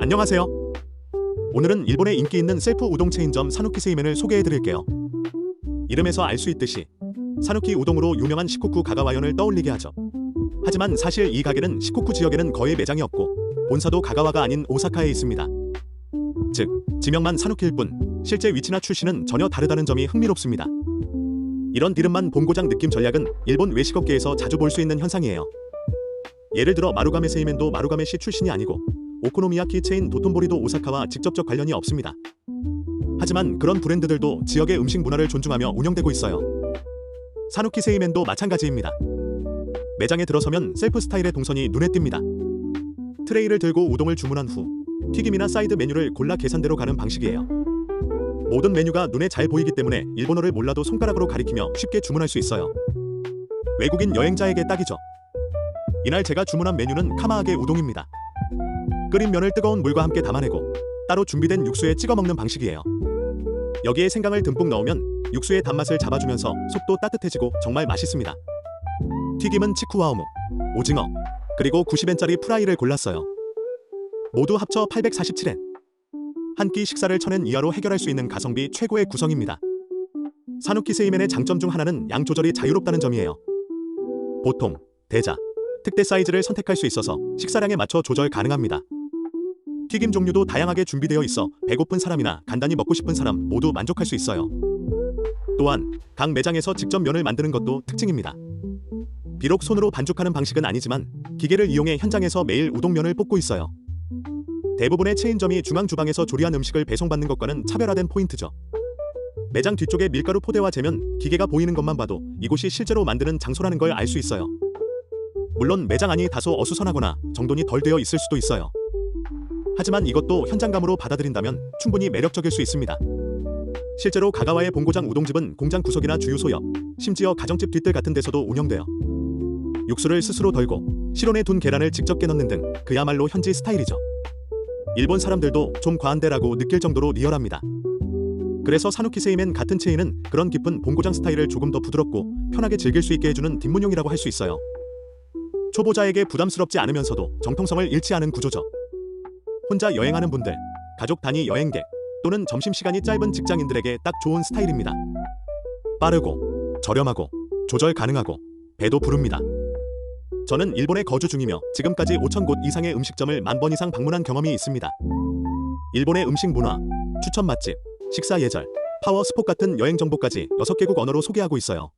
안녕하세요. 오늘은 일본의 인기 있는 셀프 우동 체인점 사누키 세이멘을 소개해 드릴게요. 이름에서 알 수 있듯이 사누키 우동으로 유명한 시코쿠 가가와현을 떠올리게 하죠. 하지만 사실 이 가게는 시코쿠 지역에는 거의 매장이 없고 본사도 가가와가 아닌 오사카에 있습니다. 즉, 지명만 사누키일 뿐 실제 위치나 출신은 전혀 다르다는 점이 흥미롭습니다. 이런 이름만 본고장 느낌 전략은 일본 외식업계에서 자주 볼 수 있는 현상이에요. 예를 들어 마루가메 세이멘도 마루가메시 출신이 아니고 오코노미야키 체인 도톤보리도 오사카와 직접적 관련이 없습니다. 하지만 그런 브랜드들도 지역의 음식 문화를 존중하며 운영되고 있어요. 사누키 세이멘도 마찬가지입니다. 매장에 들어서면 셀프 스타일의 동선이 눈에 띕니다. 트레이를 들고 우동을 주문한 후 튀김이나 사이드 메뉴를 골라 계산대로 가는 방식이에요. 모든 메뉴가 눈에 잘 보이기 때문에 일본어를 몰라도 손가락으로 가리키며 쉽게 주문할 수 있어요. 외국인 여행자에게 딱이죠. 이날 제가 주문한 메뉴는 카마하게 우동입니다. 끓인 면을 뜨거운 물과 함께 담아내고 따로 준비된 육수에 찍어 먹는 방식이에요. 여기에 생강을 듬뿍 넣으면 육수의 단맛을 잡아주면서 속도 따뜻해지고 정말 맛있습니다. 튀김은 치쿠와오무, 오징어, 그리고 90엔짜리 프라이를 골랐어요. 모두 합쳐 847엔. 한 끼 식사를 천엔 이하로 해결할 수 있는 가성비 최고의 구성입니다. 사누키 세이멘의 장점 중 하나는 양 조절이 자유롭다는 점이에요. 보통, 대자, 특대 사이즈를 선택할 수 있어서 식사량에 맞춰 조절 가능합니다. 튀김 종류도 다양하게 준비되어 있어 배고픈 사람이나 간단히 먹고 싶은 사람 모두 만족할 수 있어요. 또한 각 매장에서 직접 면을 만드는 것도 특징입니다. 비록 손으로 반죽하는 방식은 아니지만 기계를 이용해 현장에서 매일 우동면을 볶고 있어요. 대부분의 체인점이 중앙 주방에서 조리한 음식을 배송받는 것과는 차별화된 포인트죠. 매장 뒤쪽에 밀가루 포대와 재면 기계가 보이는 것만 봐도 이곳이 실제로 만드는 장소라는 걸 알 수 있어요. 물론 매장 안이 다소 어수선하거나 정돈이 덜 되어 있을 수도 있어요. 하지만 이것도 현장감으로 받아들인다면 충분히 매력적일 수 있습니다. 실제로 가가와의 본고장 우동집은 공장 구석이나 주유소 옆, 심지어 가정집 뒷뜰 같은 데서도 운영돼요. 육수를 스스로 덜고 실온에 둔 계란을 직접 깨넣는 등 그야말로 현지 스타일이죠. 일본 사람들도 좀 과한데라고 느낄 정도로 리얼합니다. 그래서 사누키 세이멘 같은 체인은 그런 깊은 본고장 스타일을 조금 더 부드럽고 편하게 즐길 수 있게 해주는 뒷문용이라고 할 수 있어요. 초보자에게 부담스럽지 않으면서도 정통성을 잃지 않은 구조죠. 혼자 여행하는 분들, 가족 단위 여행객 또는 점심시간이 짧은 직장인들에게 딱 좋은 스타일입니다. 빠르고 저렴하고 조절 가능하고 배도 부릅니다. 저는 일본에 거주 중이며 지금까지 5천 곳 이상의 음식점을 만 번 이상 방문한 경험이 있습니다. 일본의 음식 문화, 추천 맛집, 식사 예절, 파워 스포 같은 여행 정보까지 6개국 언어로 소개하고 있어요.